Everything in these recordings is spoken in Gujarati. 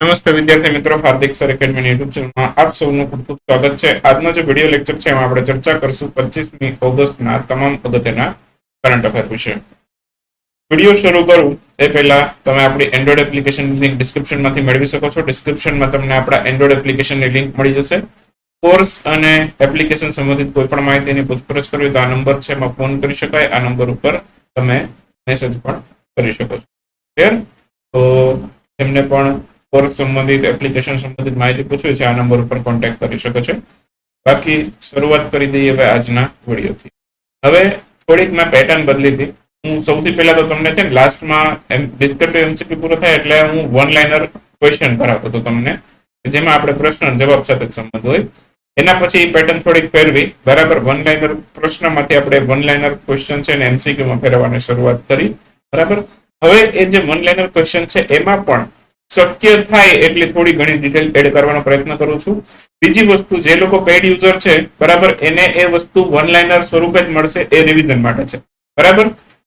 નમસ્તે વિદ્યાર્થી મિત્રો, હાર્દિક સર એકેડમી યુટ્યુબ ચેનલમાં આપ સૌનું ખૂબ ખૂબ સ્વાગત છે. આજનો જે વીડિયો લેક્ચર છે એમાં આપણે ચર્ચા કરશું પચીસમી ઓગસ્ટના તમામ અગત્યના કરંટ અફેર વિશે. વીડિયો શરૂ કરું. એ પહેલા તમે આપણી એન્ડ્રોઇડ એપ્લિકેશન લિંક ડિસ્ક્રિપ્શનમાંથી મેળવી શકો છો. ડિસ્ક્રિપ્શનમાં તમને આપણા એન્ડ્રોઇડ એપ્લિકેશનની લિંક મળી જશે. કોર્સ અને એપ્લિકેશન સંબંધિત કોઈ પણ માહિતીની પૂછપરછ કરવી તો આ નંબર છે, એમાં ફોન કરી શકાય. આ નંબર ઉપર તમે મેસેજ પણ કરી શકો છો. ક્લિયર તો એમને પણ કોર્સ સંબંધિત એપ્લિકેશન સંબંધિત માહિતી પૂછવી છે, આ નંબર ઉપર કોન્ટેક્ટ કરી શકો છો. બાકી શરૂઆત કરી દઈએ હવે આજના વિડીયોથી. હવે થોડીક મેં પેટર્ન બદલી હતી. હું સૌથી પહેલા તો તમને છે ને લાસ્ટમાં એમ ડિસ્ક્રિપ્ટિવ એમસીક્યુ પૂરો થાય એટલે હું વન લાઇનર ક્વેશ્ચન કરાવતો હતો તમને, જેમાં આપણે પ્રશ્ન જવાબ સાથે સંબંધ હોય. એના પછી પેટર્ન થોડીક ફેરવી. બરાબર વન લાઇનર પ્રશ્નમાંથી આપણે વન લાઇનર ક્વેશ્ચન છે ને એમસીક્યુમાં ફેરવવાની શરૂઆત કરી. બરાબર? હવે એ જે વન લાઇનર ક્વેશ્ચન છે, એમાં પણ શક્ય થાય એટલી થોડી ઘણી ડિટેલ એડ કરવાનો પ્રયત્ન કરું છું. બીજી વસ્તુ, જે લોકો પેડ યુઝર છે, બરાબર, એને એ વસ્તુ વન લાઇનર સ્વરૂપે જ મળશે એ રિવિઝન માટે છે. બરાબર?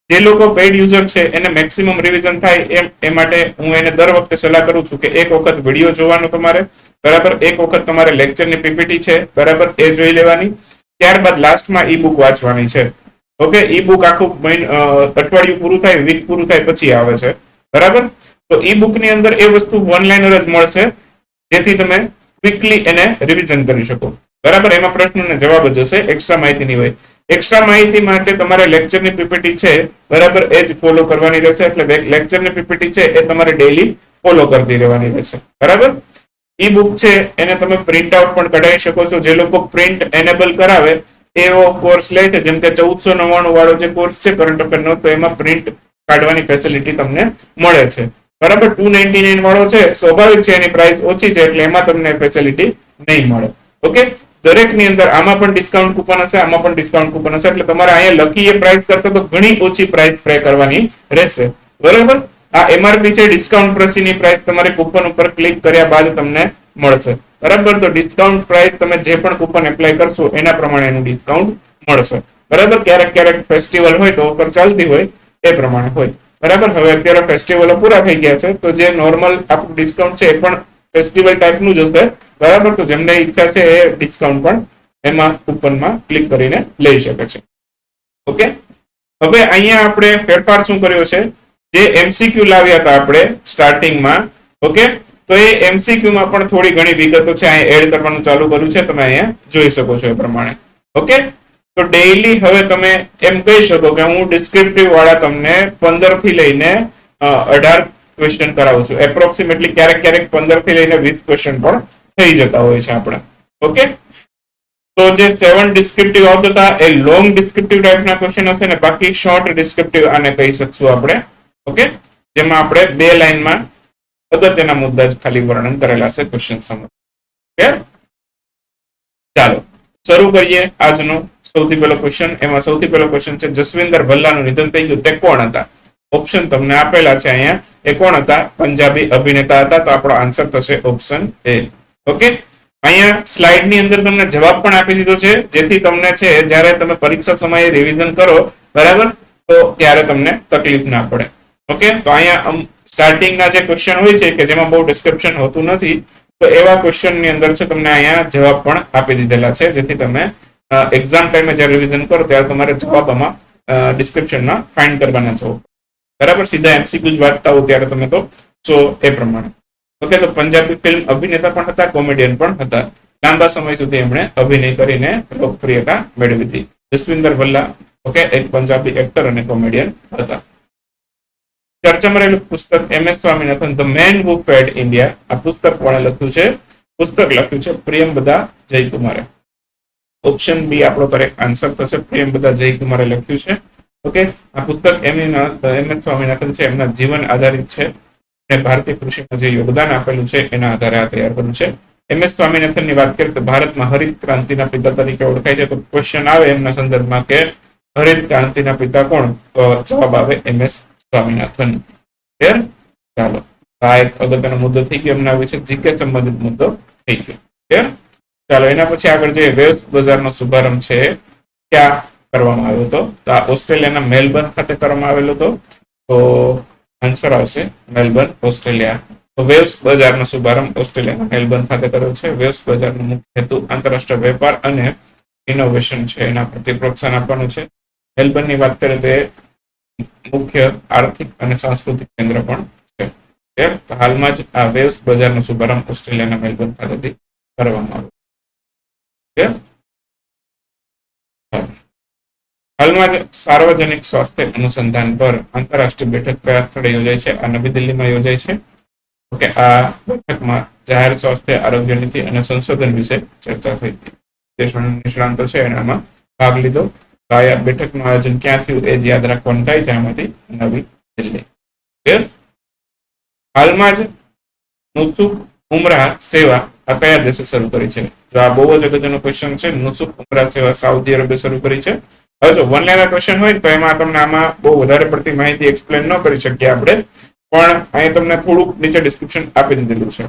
જે લોકો પેડ યુઝર છે, એને મેક્સિમમ રિવિઝન થાય એમ, એ માટે હું એને દર વખતે સલાહ કરું છું કે એક વખત વીડિયો જોવાનો તમારે. બરાબર? એક વખત તમારે લેક્ચરની પીપીટી છે, બરાબર, એ જોઈ લેવાની. ત્યારબાદ લાસ્ટમાં ઈ બુક વાંચવાની છે. ઓકે ઈ બુક આખું અઠવાડિયું પૂરું થાય વીક પૂરું થાય, પછી આવે છે. બરાબર? તો ઈ બુકની અંદર એ વસ્તુ વન લાઇનર જ મળશે. જેથી તમે ક્વિકલી એને રિવિઝન કરી શકો. બરાબર? એમાં પ્રશ્નોને જવાબ જ હશે. એક્સ્ટ્રા માહિતી નહીં હોય. એક્સ્ટ્રા માહિતી માટે તમારે લેક્ચરની પીપીટી છે, બરાબર, એ જ ફોલો કરવાની રહેશે. એટલે લેક્ચરની પીપીટી છે, એ તમારે ડેલી ફોલો કરતી રહેવાની રહેશે. બરાબર? ઈ બુક છે, એને તમે પ્રિન્ટ આઉટ પણ કઢાવી શકો છો. જે લોકો પ્રિન્ટ એનેબલ કરાવે, એવો કોર્સ લે છે. જેમ કે ચૌદસો નવ્વાણું વાળો જે કોર્સ છે કરંટ અફેરનો તો એમાં પ્રિન્ટ કાઢવાની ફેસિલિટી તમને મળે છે. બરાબર? ટુ નાઇન્ટી નાઇન વાળો છે, સ્વાભાવિક છે, એની પ્રાઇસ ઓછી છે, એટલે એમાં તમને ફેસિલિટી નહીં મળે. ઓકે? દરેકની અંદર આમાં પણ ડિસ્કાઉન્ટ કૂપન હશે, આમાં પણ ડિસ્કાઉન્ટ કૂપન હશે, એટલે તમારે અહીંયા લકી એ પ્રાઇસ કરતા તો ઘણી ઓછી પ્રાઇસ પે કરવાની રહેશે. બરાબર? આ એમઆરપી છે ડિસ્કાઉન્ટ પ્રસીની પ્રાઇસ તમારે કૂપન ઉપર ક્લિક કર્યા બાદ તમને મળશે. બરાબર? તો ડિસ્કાઉન્ટ પ્રાઇસ તમે જે પણ કૂપન એપ્લાય કરશો, એના પ્રમાણે એનું ડિસ્કાઉન્ટ મળશે. બરાબર? ક્યારેક ક્યારેક ફેસ્ટિવલ હોય તો ઓફર ચાલતી હોય, એ પ્રમાણે હોય. બરાબર? હવે અત્યારે ફેસ્ટિવલો પૂરા થઈ ગયા છે, તો જે નોર્મલ આપણું ડિસ્કાઉન્ટ છે એ પણ ફેસ્ટિવલ ટાઈપનું જ હશે. બરાબર? તો જેમને ઈચ્છા છે એ ડિસ્કાઉન્ટ પણ એમાં કૂપનમાં ક્લિક કરીને લઈ શકે છે. ઓકે હવે અહીંયા આપણે ફેરફાર શું કર્યો છે? જે એમસીક્યુ લાવ્યા હતા આપણે સ્ટાર્ટિંગમાં ઓકે તો એ એમસીક્યુમાં પણ થોડી ઘણી વિગતો છે અહીંયા એડ કરવાનું ચાલુ કર્યું છે, તમે અહીંયા જોઈ શકો છો એ પ્રમાણે. ઓકે તો ડેઈલી હવે તમે એમ કહી શકો કે હું ડિસ્ક્રિપ્ટિવ વાળા તમને પંદરથી લઈને અઢાર ક્વેશ્ચન કરાવું છું. એપ્રોક્સિમેટલી ક્યારેક ક્યારેક પંદરથી લઈને વીસ ક્વેશ્ચન પણ થઈ જતા હોય છે આપણે. ઓકે તો જે સેવન ડિસ્ક્રિપ્ટિવ આવતા હતા, એ લોંગ ડિસ્ક્રિપ્ટિવ ટાઈપના ક્વેશ્ચન હશે ને બાકી શોર્ટ ડિસ્ક્રિપ્ટિવ આને કહી શકશું આપણે. ઓકે જેમાં આપણે બે લાઈનમાં અગત્યના મુદ્દા જ ખાલી વર્ણન કરેલા છે ક્વેશ્ચન સમજ ચાલો, શરૂ કરીએ આજનો સૌથી પહેલો ક્વેશ્ચન એમાં સૌથી પહેલો ક્વેશ્ચન છે, જસવિંદર ભલ્લાનું નિધન થઈ ગયું, તે કોણ હતા? ઓપ્શન તમને આપેલા છે અહીંયા. એ કોણ હતા? પંજાબી અભિનેતા હતા, તો આપણો આન્સર થશે ઓપ્શન એ ઓકે અહીંયા સ્લાઇડની અંદર તમને જવાબ પણ આપી દીધો છે, જેથી તમને છે, જ્યારે તમે પરીક્ષા સમયે રિવિઝન કરો, બરાબર? તો ત્યારે તમને તકલીફ ના પડે. ઓકે તો અહીંયા સ્ટાર્ટિંગના જે ક્વેશ્ચન હોય છે, કે જેમાં બહુ ડિસ્ક્રિપ્શન હોતું નથી, તો એવા ક્વેશ્ચનની અંદર છે, તમને અહીંયા જવાબ પણ આપી દીધેલા છે, જેથી તમે એક્ઝામ ટાઈમે જ્યારે રિવિઝન કરો ત્યારે તમારે જવાબમાં ડિસ્ક્રિપ્શનમાં ફાઇન્ડ કરવાના છો. બરાબર? સીધા એમસીક્યુ જ વાંચતા હો ત્યારે તમે તો. સો એ પ્રમાણે. ઓકે તો પંજાબી ફિલ્મ અભિનેતા પણ હતા કોમેડિયન પણ હતા. લાંબા સમય સુધી એમણે અભિનય કરીને લોકપ્રિયતા મેળવી હતી. જસવિંદર ભલ્લા ઓકે એક પંજાબી એક્ટર અને કોમેડિયન હતા. ચર્ચામાં રહેલું પુસ્તક M S Swaminathan the man who fed India આ પુસ્તક કોણે લખ્યું છે, પુસ્તક લખ્યું છે પ્રિયમ બધા જયકુમારે. ઓપ્શન બી આપણો કરેક્ટ આન્સર થશે. પ્રિયમબદા જયકુમારે લખ્યું છે. ઓકે? આ પુસ્તક એમ એસ સ્વામિનાથન છે. એમના જીવન આધારિત છે. અને ભારતીય કૃષિમાં જે યોગદાન આપેલું છે, એના આધારે આ તૈયાર કર્યું છે. એમ એસ સ્વામિનાથનની વાત કરીએ તો ભારતમાં હરિત ક્રાંતિના પિતા તરીકે ઓળખાય છે. તો ક્વેશ્ચન આવે એમના સંદર્ભમાં કે હરિત ક્રાંતિના પિતા કોણ? તો જવાબ આવે એમ એસ સ્વામિનાથન. ક્લિયર ચાલો. આ એક અગત્યનો મુદ્દો થઈ ગયો. એમના વિશે જીકે સંબંધિત મુદ્દો થઈ ગયો. ક્લિયર ચાલો, એના પછી આગળ જે વેબ બજારનો શુભારંભ છે, ત્યાં કરવામાં આવ્યો હતો. તો આ ઓસ્ટ્રેલિયાના મેલબર્ન ખાતે કરવામાં આવેલો હતો. તો આન્સર આવશે, મેલબર્ન, ઓસ્ટ્રેલિયા. તો વેવ્સ બજારનો શુભારંભ ઓસ્ટ્રેલિયાના મેલબર્ન ખાતે કર્યો છે. વેવ્સ બજારનો મુખ્ય હેતુ આંતરરાષ્ટ્રીય વેપાર અને ઇનોવેશન છે. એના પ્રતિ પ્રોત્સાહન આપવાનું છે. મેલબર્નની વાત કરીએ તો મુખ્ય આર્થિક અને સાંસ્કૃતિક કેન્દ્ર પણ છે. હાલમાં જ આ વેવ્સ બજારનો શુભારંભ ઓસ્ટ્રેલિયાના મેલબર્ન ખાતેથી કરવામાં આવ્યો. હાલમાં જ સાર્વજનિક સ્વાસ્થ્ય અનુસંધાન પર આંતરરાષ્ટ્રીય બેઠક કયા સ્થળે યોજાય છે? આ નવી દિલ્હીમાં યોજાય છે. ઓકે, આ બેઠકમાં જાહેર સ્વાસ્થ્ય, આરોગ્ય નીતિ અને સંશોધન વિશે ચર્ચા થઈ. હતી નિષ્ણાંતો છે એનામાં ભાગ લીધો. આ બેઠકનું આયોજન ક્યાં થયું એ જ યાદ રાખવાનું થાય છે આમાંથી નવી દિલ્હી. હાલમાં જ નુસુક ઉમરા સેવા આ કયા દેશે શરૂ કરી છે? જો આ બહુ જ અગત્યનો ક્વેશ્ચન છે નુસુક ઉમરા સેવા સાઉદી અરબે શરૂ કરી છે. હવે જો વન લાઈનર ક્વેશ્ચન હોય તો એમાં તમને આમાં બહુ વધારે પડતી માહિતી એક્સપ્લેન ન કરી શકીએ આપણે. પણ અહીં તમને થોડુંક નીચે ડિસ્ક્રિપ્શન આપી દીધેલું છે.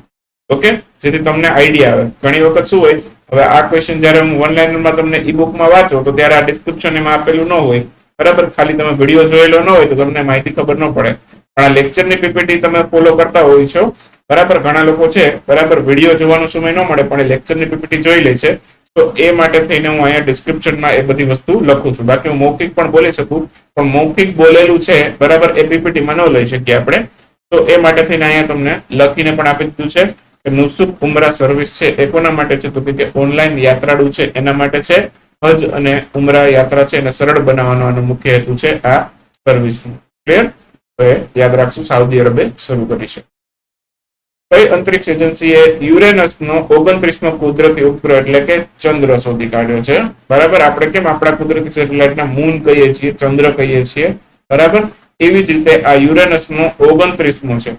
ઓકે જેથી તમને આઈડિયા આવે. ઘણી વખત શું હોય, હવે આ ક્વેશ્ચન જ્યારે હું વન લાઈનરમાં તમને ઈ બુકમાં વાંચો, તો ત્યારે આ ડિસ્ક્રિપ્શન એમાં આપેલું ન હોય. બરાબર? ખાલી તમે વીડિયો જોયેલો ન હોય, તો તમને માહિતી ખબર ન પડે. પણ આ લેક્ચરની પીપીટી તમે ફોલો કરતા હોય છો. બરાબર ઘણા લોકો છે, બરાબર વીડિયો જોવાનો સમય ન મળે, પણ લેક્ચરની પીપીટી જોઈ લે છે. તો એ માટે થઈને હું અહીંયા ડિસ્ક્રિપ્શનમાં એ બધી વસ્તુ લખું છું. બાકી હું મૌખિક પણ બોલી શકું, પણ મૌખિક બોલેલું છે, બરાબર એ પીપીટીમાં ન લઈ શકીએ આપણે. તો એ માટે થઈને અહીંયા તમને લખીને પણ આપી દીધું છે કે નુસુક ઉમરા સર્વિસ છે. એ કોના માટે છે? તો કે ઓનલાઈન યાત્રાળુ છે. એના માટે છે હજ અને ઉમરા યાત્રા છે. એને સરળ બનાવવાનો મુખ્ય હેતુ છે આ સર્વિસનું ક્લિયર તો એ યાદ રાખશું, સાઉદી અરબે શરૂ કરી છે. કઈ અંતરિક્ષ એજન્સીએ યુરેનસનો ઓગણત્રીસમો કુદરતી ઉપગ્રહ એટલે કે ચંદ્ર શોધી કાઢ્યો છે. બરાબર? આપણે કેમ આપણા કુદરતી સેટેલાઇટના મૂન કહીએ છીએ, ચંદ્ર કહીએ છીએ? બરાબર? એવી જ રીતે આ યુરેનસનો ઓગણત્રીસમો છે.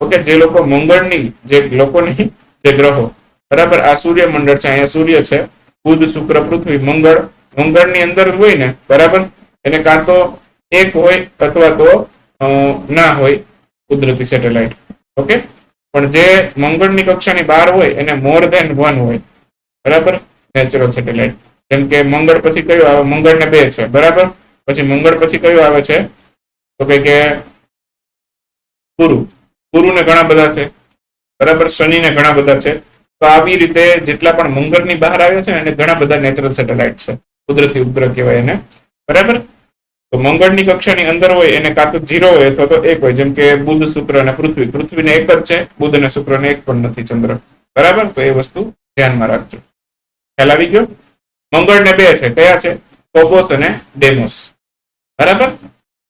ઓકે, જે લોકો મંગળની, જે લોકોની, જે ગ્રહો. બરાબર? આ સૂર્યમંડળ છે, અહીંયા સૂર્ય છે. બુધ, શુક્ર, પૃથ્વી, મંગળ. મંગળની અંદર હોય ને, બરાબર? એને કાં તો એક હોય અથવા તો ના હોય કુદરતી સેટેલાઇટ. ઓકે? પણ જે મંગળની કક્ષાની બહાર હોય એને મોર ધેન વન હોય. બરાબર? નેચરલ સેટેલાઇટ જેમ કે મંગળ પછી કયું આવે? મંગળ ને બે છે. બરાબર? પછી મંગળ પછી કયું આવે છે? તો કે કે ગુરુ. ગુરુ ને ઘણા બધા છે. બરાબર? શનિ ને ઘણા બધા છે. તો આવી રીતે જેટલા પણ મંગળની બહાર આવ્યા છે એને ઘણા બધા નેચરલ સેટેલાઇટ છે. કુદરતી ઉપગ્રહ કહેવાય એને. બરાબર? તો મંગળની કક્ષાની અંદર હોય એને કાં તો ઝીરો હોય અથવા તો એક હોય, જેમ કે બુધ, શુક્ર અને પૃથ્વી. પૃથ્વીને એક જ છે, બુધ અને શુક્રને એક પણ નથી ચંદ્ર. બરાબર? તો એ વસ્તુ ધ્યાનમાં રાખજો. ખ્યાલ આવી ગયો? મંગળને બે છે. કયા છે? કોબોસ અને ડેમોસ. બરાબર?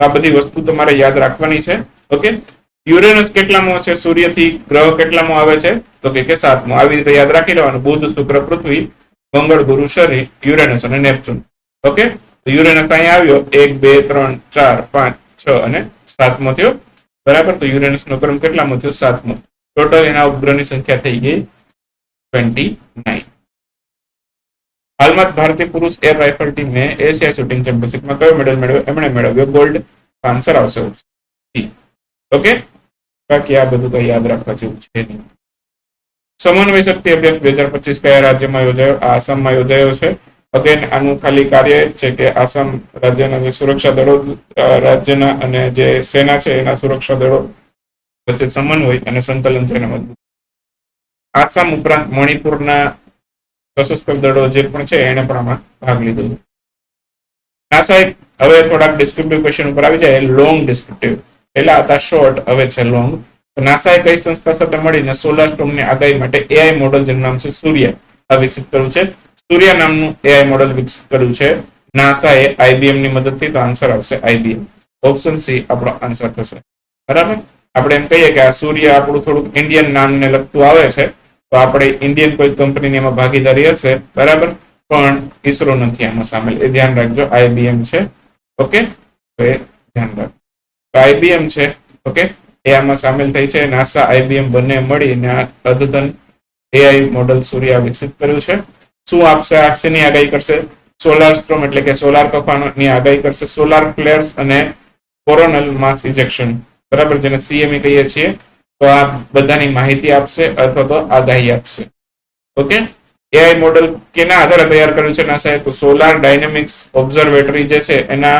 આ બધી વસ્તુ તમારે યાદ રાખવાની છે. ઓકે? યુરેનસ કેટલામો છે? સૂર્યથી ગ્રહ કેટલામો આવે છે? તો કે કે સાતમો. આવી રીતે યાદ રાખી લેવાનું. બુધ, શુક્ર, પૃથ્વી, મંગળ, ગુરુ, શનિ, યુરેનસ અને નેપચ્યુન. ઓકે? યુરેનસ અહીંયા આવ્યો. એક, બે, ત્રણ, ચાર, પાંચ, છ અને સાતમો થયો. બરાબર? તો યુરેનસ નો ક્રમ કેટલામો થયો? સાતમો. ટોટલ એના ઉપગ્રહની સંખ્યા થઈ ગઈ ટ્વેન્ટી નાઇન હાલમાં ભારતીય પુરુષ એર રાઇફલ ટીમે એશિયા શૂટિંગ ચેમ્પિયનશિપમાં કયો મેડલ મેળવ્યો? એમણે મેળવ્યો ગોલ્ડ આન્સર આવશે. ઓકે બાકી આ બધું કઈ યાદ રાખવા જેવું છે નહીં. સમન્વય શક્તિ અભ્યાસ બે હજાર પચીસ કયા રાજ્યમાં યોજાયો? આસામમાં યોજાયો છે. અગેન આનું ખાલી કાર્ય એ છે કે આસામ રાજ્યના જે સુરક્ષા દળો રાજ્યના અને જે સેના છે એના સુરક્ષા દળો વચ્ચે સમન્વય અને સંકલન છે એને મજબૂત. આસામ ઉપરાંત મણિપુરના સશસ્ત્ર દળો જે પણ છે એને પણ આમાં ભાગ લીધો છે. નાસાએ હવે થોડાક ડિસ્ક્રિપ્ટિવ ક્વેશ્ચન ઉપર આવી જાય. લોંગ ડિસ્ક્રિપ્ટિવ પહેલા હતા શોર્ટ હવે છે લોંગ નાસાએ કઈ સંસ્થા સાથે મળીને સોલાર સ્ટોમની આગાહી માટે એઆઈ મોડલ જેનું નામ છે સૂર્ય આ વિકસિત કર્યું છે. સૂર્ય નામનું એઆઈ મોડલ વિકસિત કર્યું છે. નાસાએ આઈબીએમની મદદથી તો આન્સર આવશે આઈબીએમ ઓપ્શન સી આપણો આન્સર થશે. બરાબર? આપણે એમ કહીએ કે આ સૂર્ય આપણું થોડુંક ઇન્ડિયન નામને લગતું આવે છે, તો આપણે ઇન્ડિયન કોઈ કંપનીની એમાં ભાગીદારી હશે. બરાબર? પણ ઇસરો નથી આમાં સામેલ. એ ધ્યાન રાખજો આઈબીએમ છે. ઓકે? તો એ ધ્યાન રાખજો. તો આઈબીએમ છે. ઓકે? એ આમાં સામેલ થઈ છે. નાસા આઈબીએમ બંને મળીને આ અદ્યતન એઆઈ મોડલ સૂર્ય વિકસિત કર્યું છે. શું આપશે? આ શેની આગાહી કરશે. સોલાર સ્ટ્રોમ એટલે કે સોલાર તોફાનની આગાહી કરશે. સોલાર ફ્લેર્સ અને કોરોનલ માસ ઇજેક્શન. બરાબર? જેને સીએમઈ કહીએ છીએ. તો આ બધાની માહિતી આપશે અથવા તો આગાહી આપશે. ઓકે? એઆઈ મોડેલ કેના આધારે તૈયાર કર્યું છે નાસાએ? તો સોલાર ડાયનેમિક્સ ઓબ્ઝર્વેટરી જે છે, એના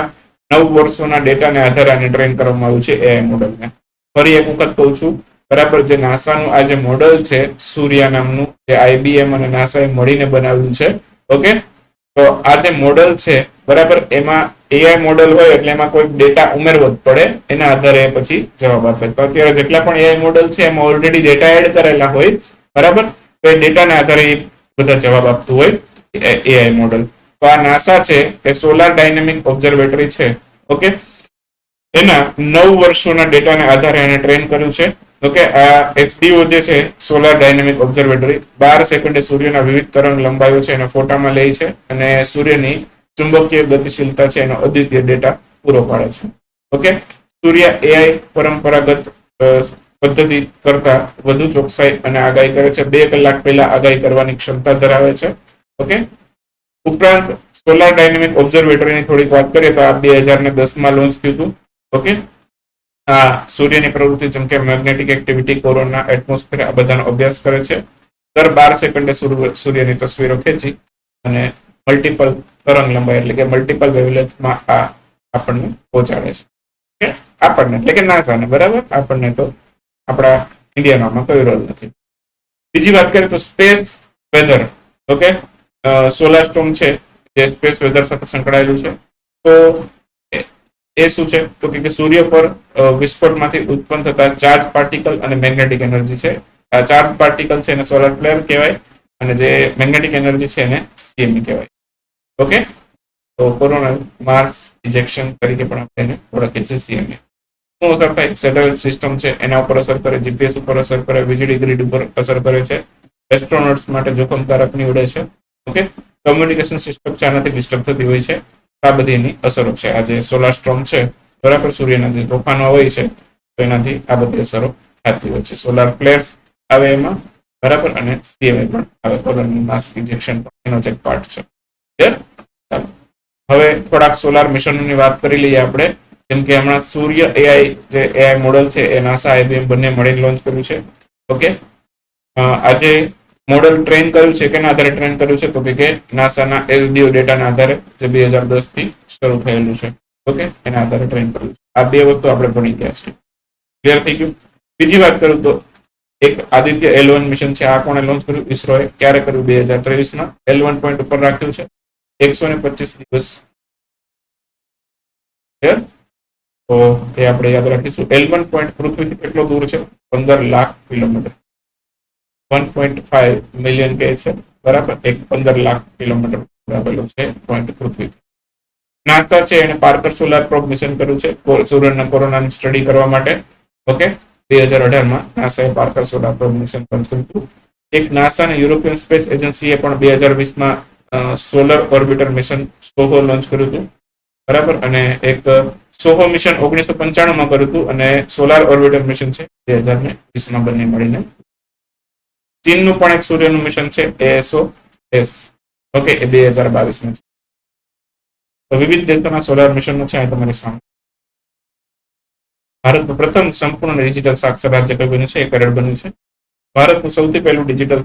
નવ વર્ષોના ડેટાને આધારે આને ટ્રેન કરવામાં આવ્યું છે એઆઈ મોડેલને. ફરી એક વખત કહું છું બરાબર, જે નાસાનું આ જે મોડલ છે, સૂર્યા નામનું, જે આઈબીએમ અને નાસાએ મળીને બનાવ્યું છે, ઓકે? તો આ જે મોડલ છે, બરાબર, એમાં એઆઈ મોડલ હોય એટલે એમાં કોઈ ડેટા ઉમેરવો જ પડે, એના આધારે પછી જવાબ આપે. તો અત્યારે જેટલા પણ એઆઈ મોડલ છે, એમાં ઓલરેડી ડેટા એડ કરેલા હોય, બરાબર? તો એ ડેટાના આધારે બધા જવાબ આપતું હોય એઆઈ મોડલ. તો આ નાસા છે, એ સોલાર ડાયનેમિક ઓબ્ઝર્વેટરી છે, ઓકે? એના નવ વર્ષોના ડેટાને આધારે એને ટ્રેન કર્યું છે. ઓકે આ એસડીઓ જે છે સોલાર ડાયનેમિક ઓબ્ઝર્વેટરી બાર સેકન્ડે સૂર્યના વિવિધ તરંગ લંબાઈઓ છે, એને ફોટામાં લે છે અને સૂર્યની ચુંબકીય ગતિશીલતા છે, એનો અદ્વિતીય ડેટા પૂરો પાડે છે. ઓકે? સૂર્ય એઆઈ પરંપરાગત પદ્ધતિ કરતા વધુ ચોકસાઈ અને આગાહી કરે છે. બે કલાક પહેલા આગાહી કરવાની ક્ષમતા ધરાવે છે. ઓકે? ઉપરાંત સોલાર ડાયનેમિક ઓબ્ઝર્વેટરીની થોડીક વાત કરીએ તો આ બે હજાર ને દસમાં લોન્ચ થયું હતું. ઓકે? આ સૂર્યની પ્રવૃત્તિ જેમ કે મેગ્નેટિક એક્ટિવિટી કોરોના એટમોસ્ફિયર આ બધાનો અભ્યાસ કરે છે. દર બાર સેકન્ડે સૂર્ય- સૂર્યની તસવીરો ખેંચી અને મલ્ટિપલ તરંગ લંબાઈ એટલે કે મલ્ટિપલ વેવલેન્થમાં આ આપણને પહોંચાડે છે. ઓકે? આપણને, એટલે કે નાસાને, બરાબર? આપણને તો આપણા ઇન્ડિયાનામાં કોઈ રોલ નથી. બીજી વાત કરીએ તો space weather okay? Solar storm છે, જે સ્પેસ વેધર સાથે સંકળાયેલું છે. તો એ- શું છે? તો કે સૂર્ય પર વિસ્ફોટમાંથી ઉત્પન્ન થતા ચાર્જ પાર્ટિકલ અને મેગ્નેટિક એનર્જી છે. આ ચાર્જ પાર્ટિકલ છે એને સોલાર ફ્લેર કહેવાય અને જે મેગ્નેટિક એનર્જી છે એને સીએમઈ કહેવાય. ઓકે? તો કોરોના માર્સ ઇજેક્શન તરીકે પણ આપણે એને ઓળખીએ છીએ સીએમઈ શું અસર થાય? સેટેલાઇટ સિસ્ટમ છે, એના ઉપર અસર કરે જીપીએસ ઉપર અસર કરે, વીજળી ગ્રીડ ઉપર અસર કરે છે. એસ્ટ્રોનોટ્સ માટે જોખમકારક નીવડે છે. ઓકે? કમ્યુનિકેશન સિસ્ટમ છે, આનાથી ડિસ્ટર્બ થતી હોય છે. આ બધી એની અસરો છે. આ જે સોલાર સ્ટ્રોમ છે, બરાબર સૂર્યના જે તોફાનો હોય છે, તો એનાથી આ બધી અસરો થતી હોય છે. સોલાર ફ્લેર્સ આવે એમાં, બરાબર, અને સીએમએ પણ આવે. કોલોની માસ્ક ઇન્જેક્શન એનો જ એક પાર્ટ છે. ક્લિયર હવે થોડાક સોલાર મિશનોની વાત કરી લઈએ આપણે. જેમ કે હમણાં સૂર્ય એઆઈ જે એઆઈ મોડલ છે, એ નાસા આઈબીએમ બંને મળીને લોન્ચ કર્યું છે. ઓકે આજે મોડલ ટ્રેન કર્યું છે? કેના આધારે ટ્રેન કર્યું છે? તો કે નાસાના એસડીઓ ડેટાના આધારે જે બે હજાર દસથી શરૂ થયેલું છે. ઓકે? એના આધારે ટ્રેન કર્યું છે. આ બે વસ્તુ આપણે ભણી ગયા છે ક્લિયર થઈ ગયું? બીજી વાત કરું તો એક આદિત્ય એલ વન મિશન છે. આ કોણે લોન્ચ કર્યું? ઇસરોએ. ક્યારે કર્યું? બે હજાર ત્રેવીસમાં. એલ વન પોઈન્ટ ઉપર રાખ્યું છે. એકસો ને પચીસ દિવસ. ક્લિયર તો એ આપણે યાદ રાખીશું. એલ વન પોઈન્ટ પૃથ્વીથી કેટલો દૂર છે? પંદર lakh kilometre. One point five million કે છે. બરાબર? એક પંદર લાખ કિલોમીટર આવેલો છે. પોઈન્ટ પૃથ્વીથી નાસ્તા છે એને પાર્કર સોલાર પ્રોબ મિશન કર્યું છે. સૂર્યના કોરોનાની સ્ટડી કરવા માટે. ઓકે બે હજાર અઢારમાં નાસાએ Parker solar probe mission launch હતું. એક નાસા અને યુરોપિયન સ્પેસ એજન્સીએ પણ બે હજાર વીસમાં solar orbiter mission SOHO launch કર્યું હતું. બરાબર? અને એક સોહો મિશન ઓગણીસો પંચાણુંમાં કર્યું હતું અને સોલાર ઓર્બિટર મિશન છે બે હજાર ને વીસમાં બંને મળીને ચીનનું પણ એક સૂર્યનું મિશન છે, એએસઓ, એસ. ઓકે એ બે હજાર બાવીસમાં છે. તો વિવિધ દેશોના સોલાર મિશનો છે તમારી સામે. ભારતનું પ્રથમ સંપૂર્ણ ડિજિટલ સાક્ષર રાજ્ય કયું બન્યું છે? એ કેરળ બન્યું છે. ભારતનું સૌથી પહેલું ડિજિટલ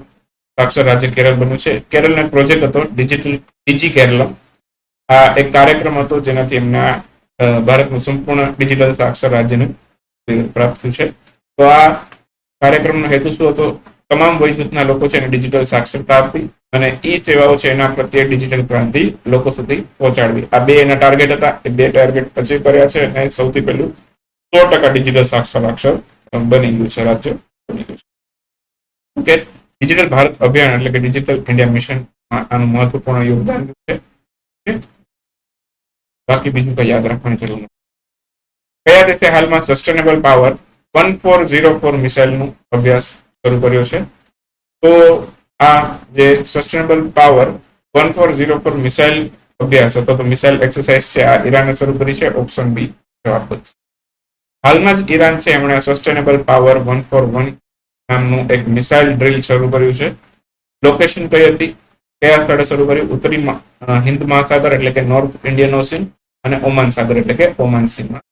સાક્ષર રાજ્ય કેરળ બન્યું છે. કેરળનો એક પ્રોજેક્ટ હતો ડિજિટલ ડીજી કેરળમ આ એક કાર્યક્રમ હતો જેનાથી એમને ભારતનું સંપૂર્ણ ડિજિટલ સાક્ષર રાજ્યનું પ્રાપ્ત થયું છે. તો આ કાર્યક્રમનો હેતુ શું હતો? તમામ વય જૂથના લોકો છે એને ડિજિટલ સાક્ષરતા આપવી અને ઈ સેવાઓ છે એના પ્રત્યે ડિજિટલ ક્રાંતિ લોકો સુધી પહોંચાડવી. આ બે એના ટાર્ગેટ હતા. એ બે ટાર્ગેટ પછી કર્યા છે અને સૌથી પહેલું સો ટકા ડિજિટલ સાક્ષરાક્ષર બની ગયું છે રાજ્ય. બની ગયું છે. ઓકે? ડિજિટલ ભારત અભિયાન એટલે કે ડિજિટલ ઇન્ડિયા મિશન આનું મહત્વપૂર્ણ યોગદાન છે? બાકી બીજું કઈ યાદ રાખવાની જરૂર નથી. કયા દેશે હાલમાં sustainable power one four zero four મિસાઇલનું અભ્યાસ શરૂ કર્યો છે. તો આ જે sustainable power one four zero four missile અભ્યાસ અથવા તો મિસાઇલ એક્સરસાઇઝ છે, આ ઈરાને શરૂ કરી છે ઓપ્શન બી જવાબ બનશે. હાલમાં જ ઈરાન છે, એમણે sustainable power one four one નામનું એક મિસાઇલ ડ્રિલ શરૂ કર્યું છે. લોકેશન કઈ હતી? કયા સ્થળે શરૂ કર્યું? ઉત્તરી હિન્દ મહાસાગર એટલે કે નોર્થ ઇન્ડિયન ઓશન અને ઓમાન સાગર એટલે કે ઓમાન સીમાં.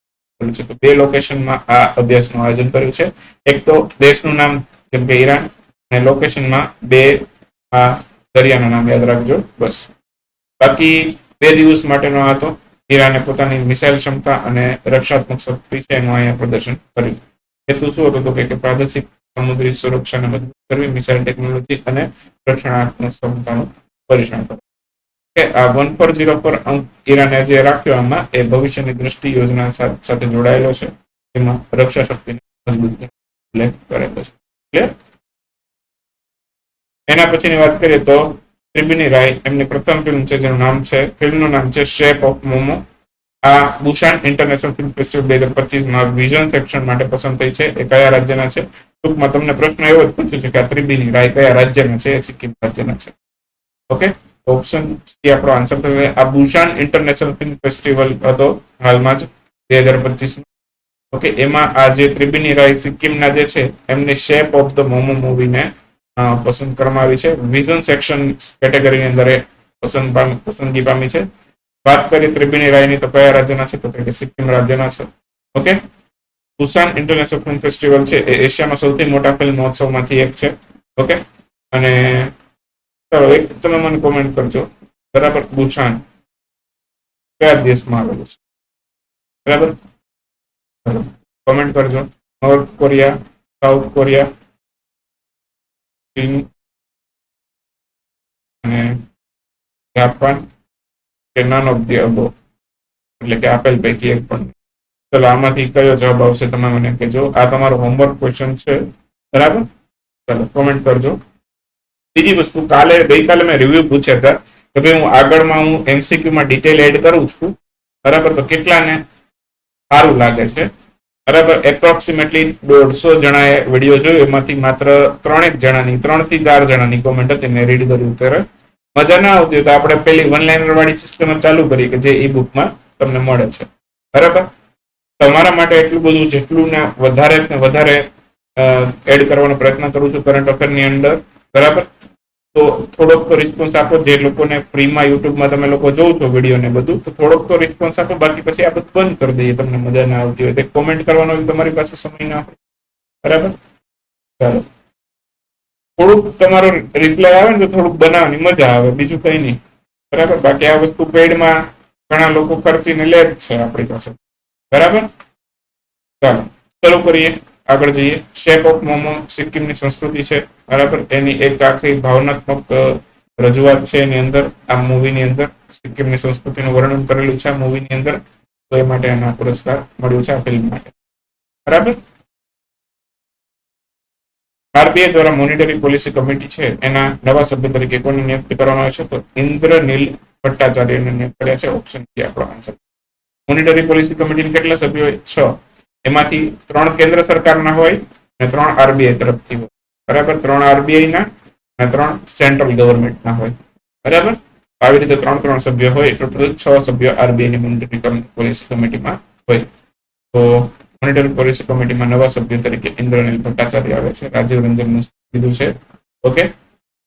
બે લોકેશનમાં આ અભ્યાસનું આયોજન કર્યું છે. એક તો દેશનું નામ જેમ કે ઈરાન અને લોકેશનમાં બે આ દરિયાનું નામ યાદ રાખજો. બસ. બાકી બે દિવસ માટેનો આ હતો. ઈરાને પોતાની મિસાઇલ ક્ષમતા અને રક્ષાત્મક શક્તિ છે એનું અહીંયા પ્રદર્શન કર્યું. હેતુ શું હતો તો કે પ્રાદેશિક સમુદ્રી સુરક્ષાને મજબૂત કરવી, મિસાઇલ ટેકનોલોજી અને રક્ષણાત્મક ક્ષમતાનું પરીક્ષણ કરવું. આ વન ફોર ઝીરો ફોર અંક ઈરાને જે રાખ્યો, આમાં એ ભવિષ્યની દ્રષ્ટિ યોજના સાથે જોડાયેલો છે. એમાં રક્ષા શક્તિને મજબૂત કરેલો છે. ક્લિયર એના પછીની વાત કરીએ તો ત્રિબિની રાય, એમની પ્રથમ ફિલ્મ છે, જેનું નામ છે, ફિલ્મનું નામ છે શેપ ઓફ મોમો આ બુશાન ઇન્ટરનેશનલ ફિલ્મ ફેસ્ટિવલ બે હજાર પચીસમાં વિઝન સેક્શન માટે પસંદ થઈ છે. એ કયા રાજ્યના છે? ટૂંકમાં તમને પ્રશ્ન એવો જ પૂછ્યો છે કે આ ત્રિબિની રાય કયા રાજ્યના છે? એ સિક્કિમ રાજ્યના છે. ઓકે ઓપ્શન સી આપણો આન્સર થશે. આ બુશાન ઇન્ટરનેશનલ ફિલ્મ ફેસ્ટિવલ હતો હાલમાં જ, બે હજાર પચીસ ઓકે એમાં આ જે ત્રિબિની રાય સિક્કિમના જે છે, એમની શેપ ઓફ ધ મોમો મૂવીને પસંદ કરવામાં આવી છે. વિઝન સેક્શન કેટેગરીની અંદર પસંદ પસંદગી પામી છે. વાત કરીએ ત્રિબિની રાયની તો કયા રાજ્યના છે? તો કે સિક્કિમ રાજ્યના છે. Okay Busan international film festival છે. એ એશિયામાં સૌથી મોટા ફિલ્મ મહોત્સવમાંથી એક છે. ઓકે અને ચાલો એક, તમે મને કોમેન્ટ કરજો. બરાબર? બુસાન કયા દેશમાં આવેલું છે? બરાબર? કોમેન્ટ કરજો. નોર્થ કોરિયા સાઉથ કોરિયા ચીન અને જાપાન કે નન ઓફ ધી અબો એટલે કે આપેલ પૈકી એક પણ. ચલો, આમાંથી કયો જવાબ આવશે તમે મને કહેજો. આ તમારો હોમવર્ક ક્વેશ્ચન છે. બરાબર? ચલો કોમેન્ટ કરજો. બીજી વસ્તુ, કાલે, ગઈકાલે મેં રિવ્યુ પૂછ્યા હતા. કે ભાઈ, હું આગળમાં હું એમસીક્યુમાં ડિટેલ એડ કરું છું. બરાબર? તો કેટલાને સારું લાગે છે. બરાબર એપ્રોક્સિમેટલી દોઢસો જણાએ વીડિયો જોયો. એમાંથી માત્ર ત્રણેક જણાની, ત્રણથી ચાર જણાની કોમેન્ટ હતી મેં રીડ કર્યું ત્યારે. મજા ના આવતી તો આપણે પેલી વન લાઇનર વાળી સિસ્ટમ ચાલુ કરી કે જે ઈ બુકમાં તમને મળે છે. બરાબર? તમારા માટે એટલું બધું જેટલું ને વધારે ને વધારે એડ કરવાનો પ્રયત્ન કરું છું કરંટ અફેરની અંદર. બરાબર? તો થોડોક તો રિસ્પોન્સ આપો, જે લોકોને ફ્રીમાં યુટ્યુબમાં તમે લોકો જોવો છો વીડિયો ને બધું, તો થોડોક તો રિસ્પોન્સ આપો, બાકી પછી આ બધું બંધ કરી દઈએ તમને મજા ના આવતી હોય. તો કોમેન્ટ કરવાનો તમારી પાસે સમય ના હોય. બરાબર? ચાલો. થોડુંક તમારો રિપ્લાય આવે ને તો થોડુંક બનાવવાની મજા આવે, બીજું કઈ નહીં. બરાબર? બાકી આ વસ્તુ પેડમાં ઘણા લોકો ખર્ચીને લે જ છે આપણી પાસે. બરાબર? ચાલો. શરૂ કરીએ. આગળ જઈએ. શેપ ઓફ મોમો સિક્કિમની સંસ્કૃતિ છે. બરાબર? એની એક આખી ભાવનાત્મક રજૂઆત છે એની અંદર, આ મૂવીની અંદર. સિક્કિમની સંસ્કૃતિનું વર્ણન કરેલું છે આ મૂવીની અંદર. તો એ માટે એના પુરસ્કાર મળ્યો છે આ ફિલ્મ માટે. બરાબર? આરબીઆઈ દ્વારા મોનિટરી પોલિસી કમિટી છે. એના નવા સભ્ય તરીકે કોને નિયુક્ત કરવામાં આવે છે? તો ઇન્દ્રનીલ ભટ્ટાચાર્યને નિયુક્ત કર્યા છે. ઓપ્શન બી આપણો આન્સર મોનિટરી પોલિસી કમિટીના કેટલા સભ્યો? હોય છ. એમાંથી ત્રણ કેન્દ્ર સરકારના હોય અને ત્રણ આરબીઆઈ તરફથી હોય. બરાબર? ત્રણ આરબીઆઈ ના અને ત્રણ સેન્ટ્રલ ગવર્મેન્ટના હોય. બરાબર? આવી રીતે ત્રણ ત્રણ સભ્યો હોય ટોટલ છ સભ્યો આરબીઆઈની મોનિટરી પોલિસી કમિટીમાં હોય. તો મોનિટરી પોલિસી કમિટીમાં નવા સભ્ય તરીકે ઇન્દ્રનીલ ભટ્ટાચાર્ય આવે છે. રાજીવ રંજનનું કીધું છે. ઓકે?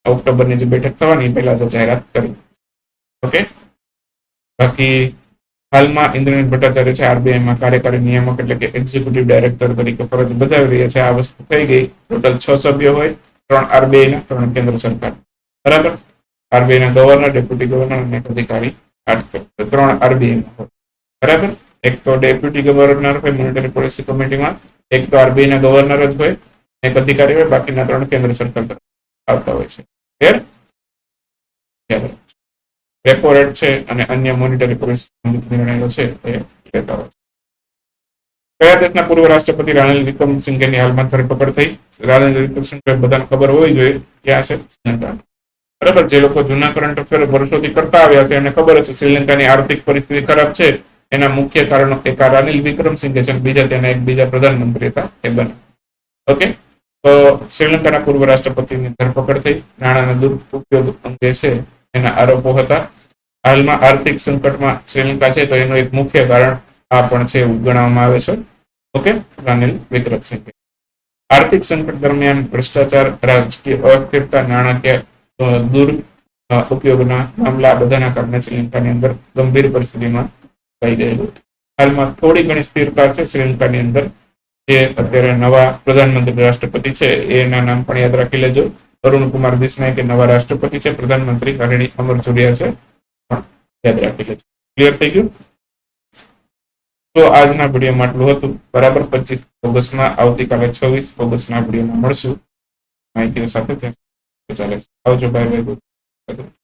ઓક્ટોબરની જે બેઠક થવાની પહેલા તો જાહેરાત કરી. ઓકે? બાકી હાલમાં ઇન્દ્રનીલ ભટ્ટાચાર્ય છે, આરબીઆઈમાં કાર્યકારી નિયામક એટલે કે એક્ઝિક્યુટિવ ડાયરેક્ટર તરીકે ફરજ બજાવી રહ્યા છે. આ વસ્તુ થઈ ગઈ. ટોટલ છ સભ્યો હોય, ત્રણ આરબીઆઈ ના, ત્રણ કેન્દ્ર સરકાર. બરાબર? આરબીઆઈ ના ગવર્નર ડેપ્યુટી ગવર્નર અને અધિકારી આઠ ત્રણ આરબીઆઈ ના હોય. બરાબર? એક તો ડેપ્યુટી ગવર્નર હોય મોનિટરી પોલિસી કમિટીમાં એક તો આરબીઆઈ ના ગવર્નર જ હોય, એક અધિકારી હોય, બાકીના ત્રણ કેન્દ્ર સરકાર આવતા હોય છે. ક્લિયર રેપો રેટ છે અને અન્ય મોનિટરી પોલિસી નિર્ણયો છે એ લેતા હોય કયા દેશના પૂર્વ રાષ્ટ્રપતિ રાનિલ વિક્રમસિંઘેની હાલમાં ધરપકડ થઈ? રાનિલ વિક્રમસિંઘે બધાને ખબર હોવી જોઈએ ક્યાં છે શ્રીલંકા. બરાબર, જે લોકો જૂના કરંટ અફેર વર્ષોથી કરતા આવ્યા છે એને ખબર છે શ્રીલંકાની આર્થિક પરિસ્થિતિ ખરાબ છે. એના મુખ્ય કારણો એક આ રાનિલ વિક્રમસિંઘે છે બીજા તેના એક બીજા પ્રધાનમંત્રી હતા, એ બને. ઓકે? તો શ્રીલંકાના પૂર્વ રાષ્ટ્રપતિની ધરપકડ થઈ. નાણાંના દુરુપયોગ અંગે છે એના આરોપો હતા. હાલમાં આર્થિક સંકટમાં શ્રીલંકા છે તો એનું એક મુખ્ય કારણ આ પણ છે એવું ગણવામાં આવે છે. ઓકે, રાનિલ વિક્રમસિંઘે આર્થિક સંકટ દરમિયાન ભ્રષ્ટાચાર, રાજકીય અસ્થિરતા, નાણાકીય દૂર ઉપયોગના મામલા બધાના કારણે શ્રીલંકાની અંદર ગંભીર પરિસ્થિતિમાં થઈ ગયેલું હાલમાં થોડી ઘણી સ્થિરતા છે શ્રીલંકાની અંદર. જે અત્યારે નવા પ્રધાનમંત્રી રાષ્ટ્રપતિ છે, એના નામ પણ યાદ રાખી લેજો. અરુણ કુમાર દેશનાયક એ નવા રાષ્ટ્રપતિ છે, પ્રધાનમંત્રી હરિણી અમર જોડિયા છે. પણ યાદ રાખી લેજો. ક્લિયર થઈ ગયું? તો આજના વિડીયોમાં આટલું હતું. બરાબર પચીસ ઓગસ્ટમાં, આવતીકાલે છવ્વીસ ઓગસ્ટના વિડીયોમાં મળશું. માહિતીઓ સાથે ત્યાં ચાલે આવજો બાય બાય